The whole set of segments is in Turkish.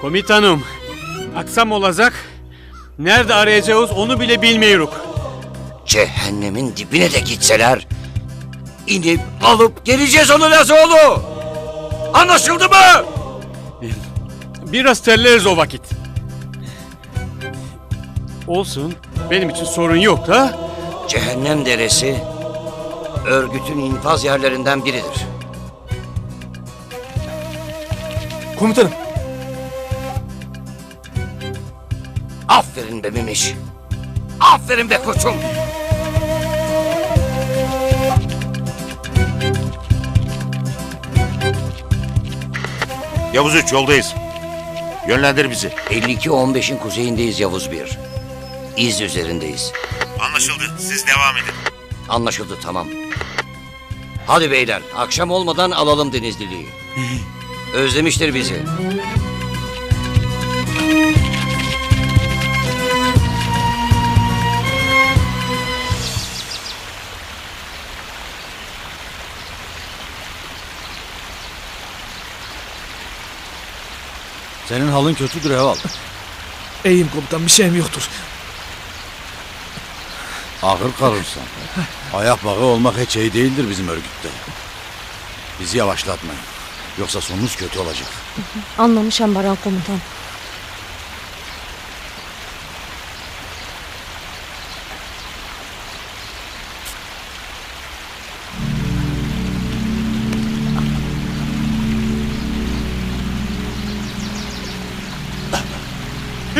Komutanım, akşam olacak. Nerede arayacağız onu bile bilmiyoruz. Cehennemin dibine de gitseler inip alıp geleceğiz onu Lazoğlu. Anlaşıldı mı? Biraz terleriz o vakit. Olsun, benim için sorun yok da. Cehennem deresi örgütün infaz yerlerinden biridir. Komutanım. Aferin be Memiş. Aferin be koçum. Yavuz 3 yoldayız. Yönlendir bizi. 52-15'in kuzeyindeyiz Yavuz bir. İz üzerindeyiz. Anlaşıldı. Siz devam edin. Anlaşıldı tamam. Hadi beyler akşam olmadan alalım Denizlili'yi. Özlemiştir bizi. Senin halın kötüdür Eval. İyiyim komutan bir şeyim yoktur. Ağır kalırsın. Ayak bağı olmak hiç iyi değildir bizim örgütte. Bizi yavaşlatmayın. Yoksa sonunuz kötü olacak. Anlamışam Baran komutan.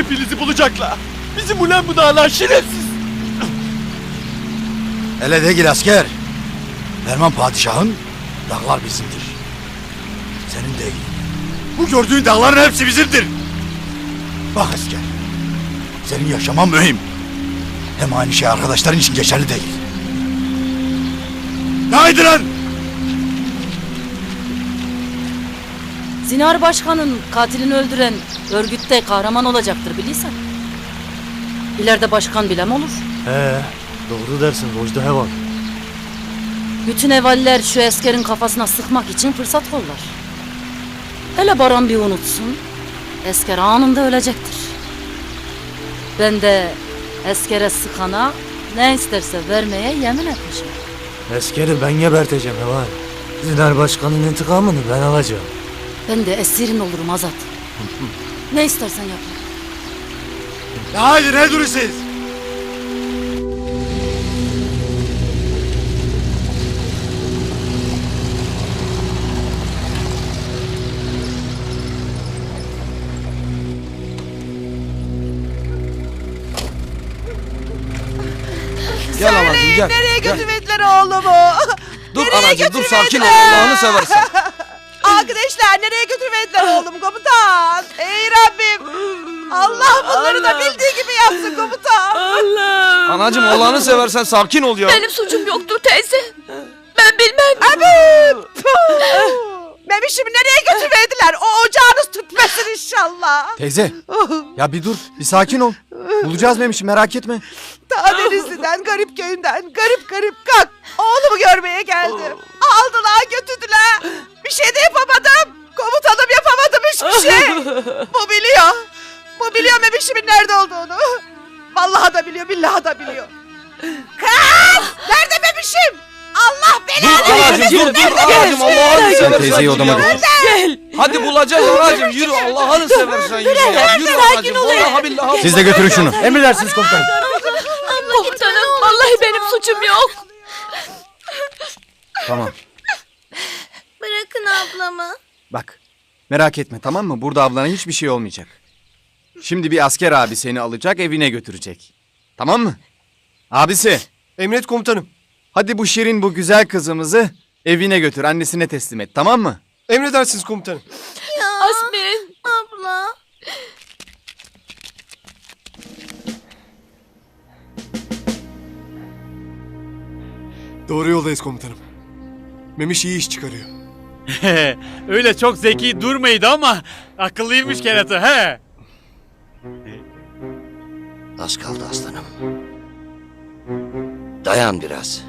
Hepinizi bulacaklar. Bizim ulan bu dağlar şerefsiz. Hele değil asker. Ferman padişahın dağlar bizimdir. Senin değil. Bu gördüğün dağların hepsi bizimdir. Bak asker. Senin yaşaman mühim. Hem aynı şey arkadaşların için geçerli değil. Haydi lan! Zinar Başkan'ın katilini öldüren örgütte kahraman olacaktır bilirsen. İleride başkan bilem olur. He, doğru dersin Rojda Heval. Bütün evaller şu eskerin kafasına sıkmak için fırsat kollar. Hele Baran bir unutsun. Esker anında ölecektir. Ben de eskere sıkana ne isterse vermeye yemin etmişim. Eskeri ben geberteceğim Heval. Zinar Başkan'ın intikamını ben alacağım. Ben de esirin olurum Azat. ne istersen yap. Haydi ne duruyorsunuz? Gel anacığım gel. Nereye götürmediler oğlumu? Dur Nereye anacığım dur sakin ol? Allah'ını seversen. Arkadaşlar nereye götürmediler oğlum komutan? Ey Rabbim. Allah bunları da bildiği gibi yapsın komutan. Anacığım Allah'ını seversen sakin ol ya. Benim suçum yoktur teyze. Ben bilmem. Abim. Memişimi nereye götürmediler? O ocağınız tütmesin inşallah. Teyze ya bir dur bir sakin ol. Bulacağız Memiş'i merak etme. Ta Denizli'den, garip köyünden, garip garip kalk. Oğlumu görmeye geldim. Aldılar, götürdüler. Bir şey de yapamadım. Bu biliyor Memiş'imin nerede olduğunu. Vallahi da biliyor, billahi da biliyor. Kız! Nerede Memiş'im? Allah belanı Anacığım dur dur anacığım Allah'ını seversen. teyzeyi odama ya. Gel. Hadi bulacağız anacığım yürü Allah'ını seversen yürü ya. Yürü anacığım vallahi billahi. Siz de götürün şunu. Emredersiniz komutanım. Komutanım vallahi benim suçum yok. Tamam. Bırakın ablamı. Bak merak etme tamam mı? Burada ablana hiçbir şey olmayacak. Şimdi bir asker abi seni alacak evine götürecek. Tamam mı? Abisi Emret komutanım. hadi bu şirin bu güzel kızımızı evine götür annesine teslim et tamam mı? Emredersiniz komutanım. Asmin. Abla. Doğru yoldayız komutanım. Memiş iyi iş çıkarıyor. Öyle çok zeki durmaydı ama akıllıymış kerata he. Az kaldı aslanım. Dayan biraz.